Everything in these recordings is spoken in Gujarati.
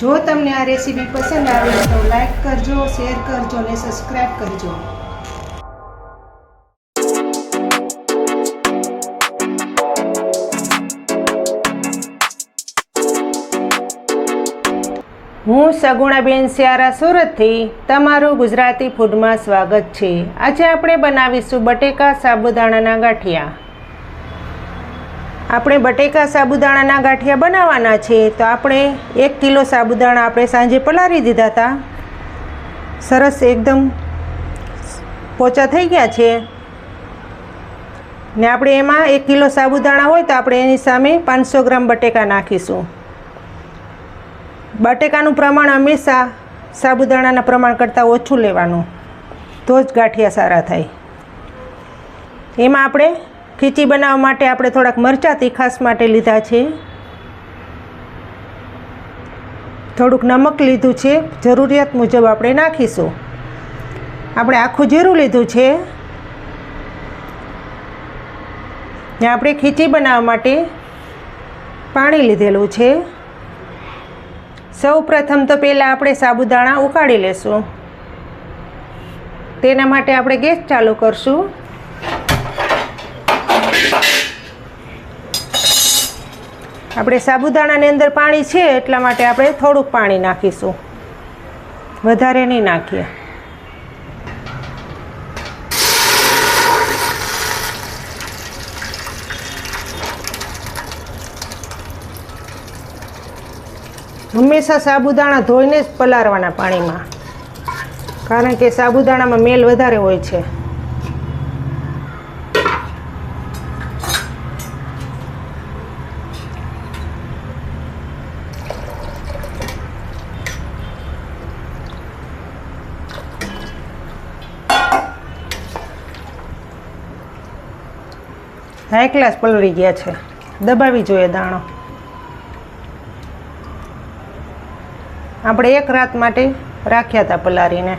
જો તમને આ રેસીપી પસંદ આવે તો લાઈક કરજો, શેર કરજો અને સબસ્ક્રાઈબ કરજો. હું સગુણાબેન સિયારા સુરતથી તમારું ગુજરાતી ફૂડમાં સ્વાગત છે. આજે આપણે બનાવીશું બટેકા સાબુદાણાના ગાંઠિયા. આપણે બટેકા સાબુદાણાના ગાંઠિયા બનાવવાના છે, તો આપણે એક કિલો સાબુદાણા આપણે સાંજે પલાળી દીધા હતા. સરસ એકદમ પોચા થઈ ગયા છે. ને આપણે એમાં એક કિલો સાબુદાણા હોય તો આપણે એની સામે પાંચસો ગ્રામ બટેકા નાખીશું. બટેકાનું પ્રમાણ હંમેશા સાબુદાણાના પ્રમાણ કરતાં ઓછું લેવાનું. તો જ ગાંઠિયા સારા થાય. એમાં આપણે ખીચી બનાવવા માટે આપણે થોડાક મરચાં તીખાસ માટે લીધા છે. થોડુંક નમક લીધું છે. જરૂરિયાત મુજબ આપણે નાખીશું. આપણે આખું જીરું લીધું છે. ને આપણે ખીચી બનાવવા માટે પાણી લીધેલું છે. સૌ પ્રથમ તો પહેલાં આપણે સાબુદાણા ઉકાળી લેશું. તેના માટે આપણે ગેસ ચાલુ કરશું. આપણે સાબુદાણાની અંદર પાણી છે, એટલા માટે આપણે થોડુંક પાણી નાખીશું. વધારે નહીં નાખીએ. હંમેશા સાબુદાણા ધોઈને જ પલાળવાના પાણીમાં. કારણ કે સાબુદાણામાં મેલ વધારે હોય છે. હાઈ ક્લાસ પલળી ગયા છે. દબાવી જોઈએ દાણો. આપણે એક રાત માટે રાખ્યા હતા પલારીને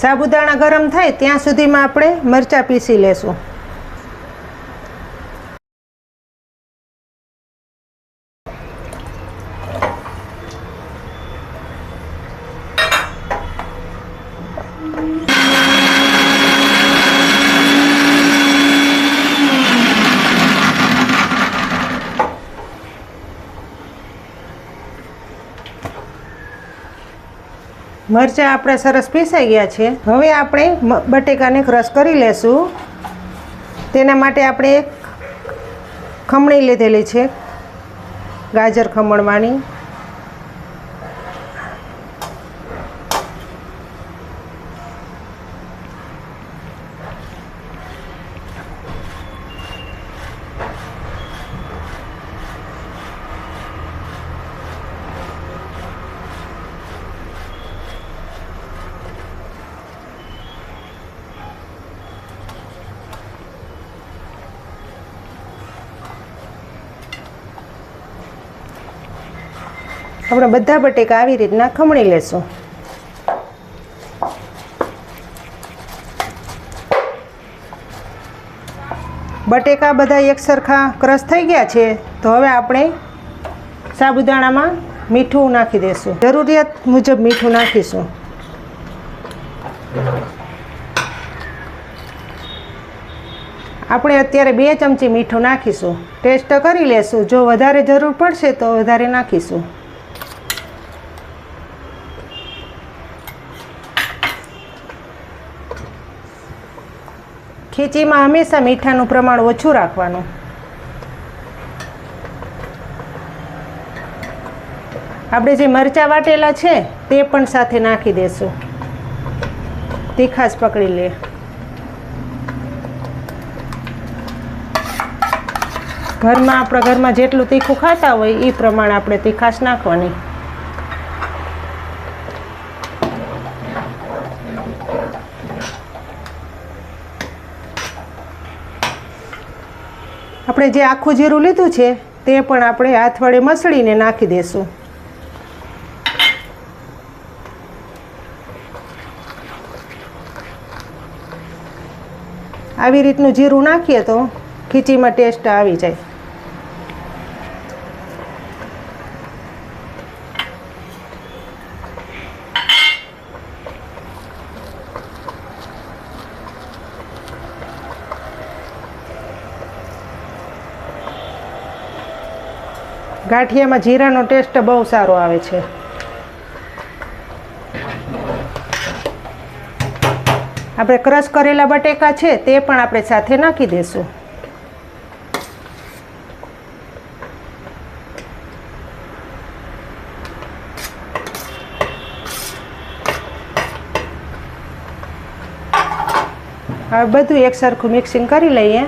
સાબુદાણા ગરમ થાય ત્યાં સુધીમાં આપણે મરચાં પીસી લેશું. મરચાં આપણા સરસ પીસાઈ ગયા છે. હવે આપણે બટેકાને ક્રશ કરી લેશું. તેના માટે આપણે એક ખમણી લીધેલી છે. ગાજર ખમણવાની. આપણે બધા બટેકા આવી રીતના ખમણી લેશું. બટેકા બધા એક સરખા ક્રશ થઈ ગયા છે, તો હવે આપણે સાબુદાણામાં મીઠું નાખી દઈશું જરૂરિયાત મુજબ મીઠું નાખીશું. આપણે અત્યારે બે ચમચી મીઠું નાખીશું. ટેસ્ટ કરી લેશું. જો વધારે જરૂર પડશે તો વધારે નાખીશું. ખીચીમાં હંમેશા મીઠાનું પ્રમાણ ઓછું રાખવાનું. આપણે જે મરચાં વાટેલા છે, તે પણ સાથે નાખી દેશું. તીખાશ પકડી લે. ઘરમાં, આપણા ઘરમાં જેટલું તીખું ખાતા હોય, એ પ્રમાણે આપણે તીખાશ નાખવાની. આપણે જે આખું જીરું લીધું છે, તે પણ આપણે હાથ વડે મસળીને નાખી દઈશું આવી રીતનું જીરું નાખીએ તો ખીચીમાં ટેસ્ટ આવી જાય. ગાંઠિયામાં જીરાનો ટેસ્ટ બહુ સારો આવે છે. આપણે ક્રશ કરેલા બટેકા છે તે પણ આપણે સાથે નાખી દઈશું હવે બધું એક સરખું મિક્સિંગ કરી લઈએ.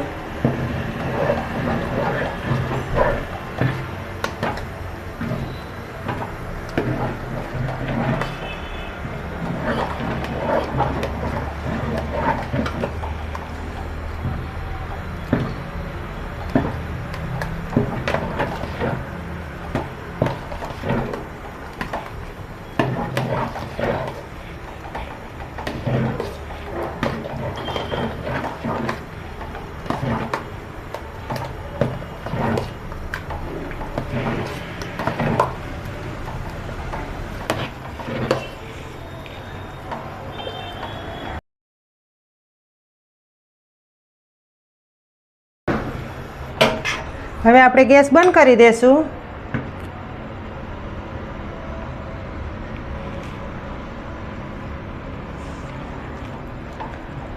હવે આપણે ગેસ બંધ કરી દઈશું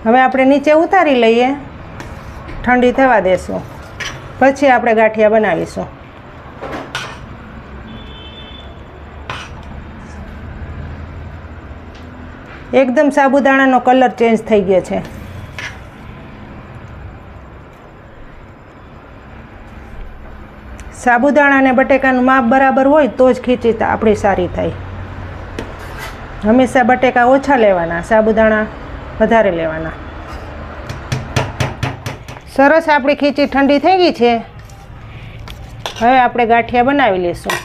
હવે આપણે નીચે ઉતારી લઈએ. ઠંડી થવા દેશું. પછી આપણે ગાંઠિયા બનાવીશું. એકદમ સાબુદાણાનો કલર ચેન્જ થઈ ગયો છે. સાબુદાણા અને બટેકાનું માપ બરાબર હોય તો જ ખીચી આપણી સારી થાય. હંમેશા બટેકા ઓછા લેવાના, સાબુદાણા વધારે લેવાના. સરસ આપણી ખીચી ઠંડી થઈ ગઈ છે. હવે આપણે ગાંઠિયા બનાવી લઈશું.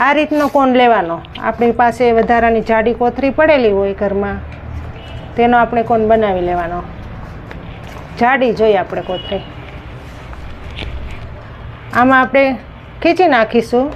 આ રીતનો કોણ લેવાનો? આપણી પાસે વધારાની જાડી કોથરી પડેલી હોય ઘરમાં, તેનો આપણે કોણ બનાવી લેવાનો? જાડી જોઈએ આપણે કોથરી. આમાં આપણે ખીચી નાખીશું?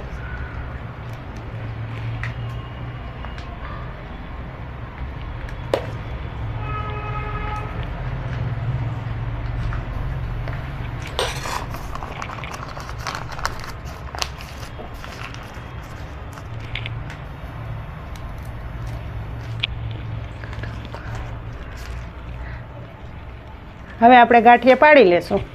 હવે આપણે ગાંઠિયા પાડી લેશું.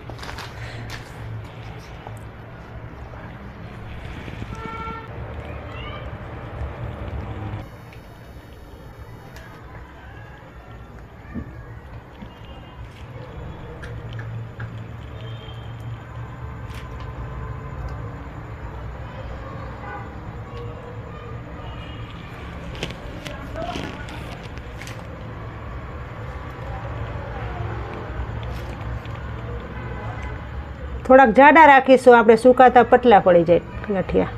થોડાક જાડા રાખીશું આપણે સુકાતા પતલા પડી જાય. ગાંઠિયા.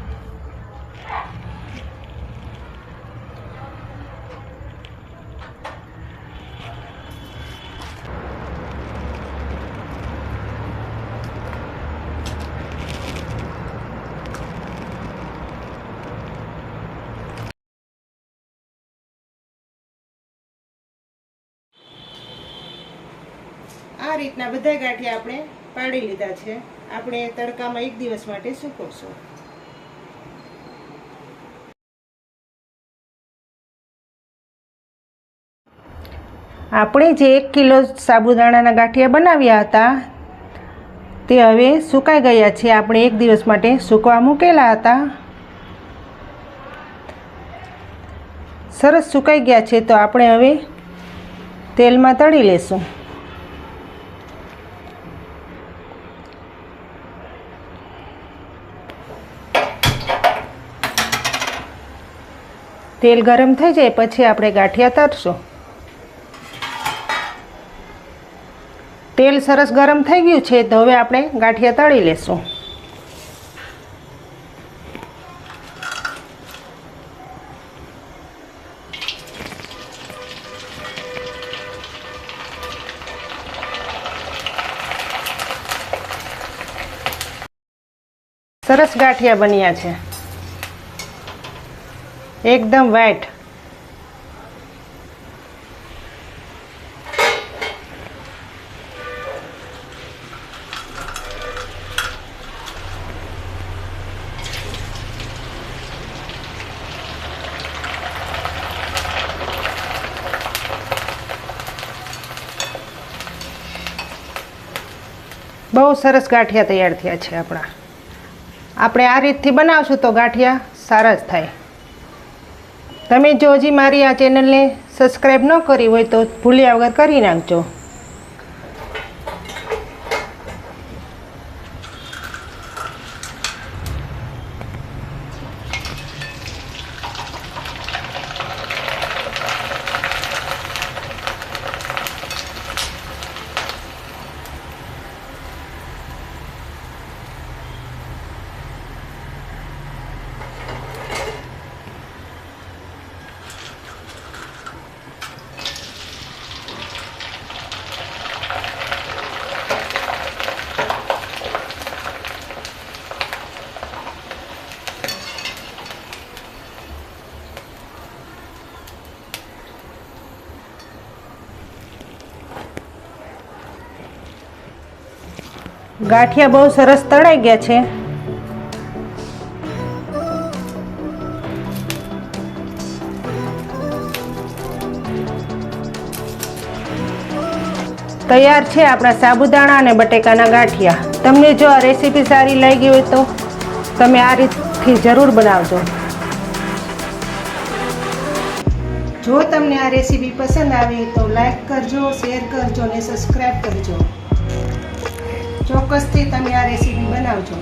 આ રીતના બધા ગાંઠિયા આપણે પાડી લીધા છે. આપણે તડકામાં એક દિવસ માટે સૂકવશું. આપણે જે એક કિલો સાબુદાણાના ગાંઠિયા બનાવ્યા હતા, તે હવે સુકાઈ ગયા છે. આપણે એક દિવસ માટે સૂકવા મૂકેલા હતા. સરસ સુકાઈ ગયા છે, તો આપણે હવે તેલમાં તળી લેશું. તેલ ગરમ થઈ જાય, પછી આપણે ગાંઠિયા તરશું. તેલ સરસ ગરમ થઈ ગયું છે, તો હવે આપણે ગાંઠિયા તળી લેશું. સરસ ગાંઠિયા બન્યા છે. એકદમ વેટ બહુ સરસ ગાંઠિયા તૈયાર થયા છે આપણા. આપણે આ રીતથી બનાવશું તો ગાંઠિયા સારા જ થાય. તમે જો હજી મારી આ ચેનલને સબસ્ક્રાઈબ ન કરી હોય તો ભૂલ્યા વગર કરી નાખજો. ગાંઠિયા બહુ સરસ તળાઈ ગયા છે. તૈયાર છે આપણા સાબુદાણા અને બટેકાના ગાંઠિયા. તમને જો આ રેસીપી સારી લાગી હોય તો તમે આ રીતથી જરૂર બનાવજો. જો તમને આ રેસીપી પસંદ આવી તો લાઈક કરજો, શેર કરજો અને સબસ્ક્રાઈબ કરજો. ચોક્કસથી તમે આ રેસીપી બનાવજો.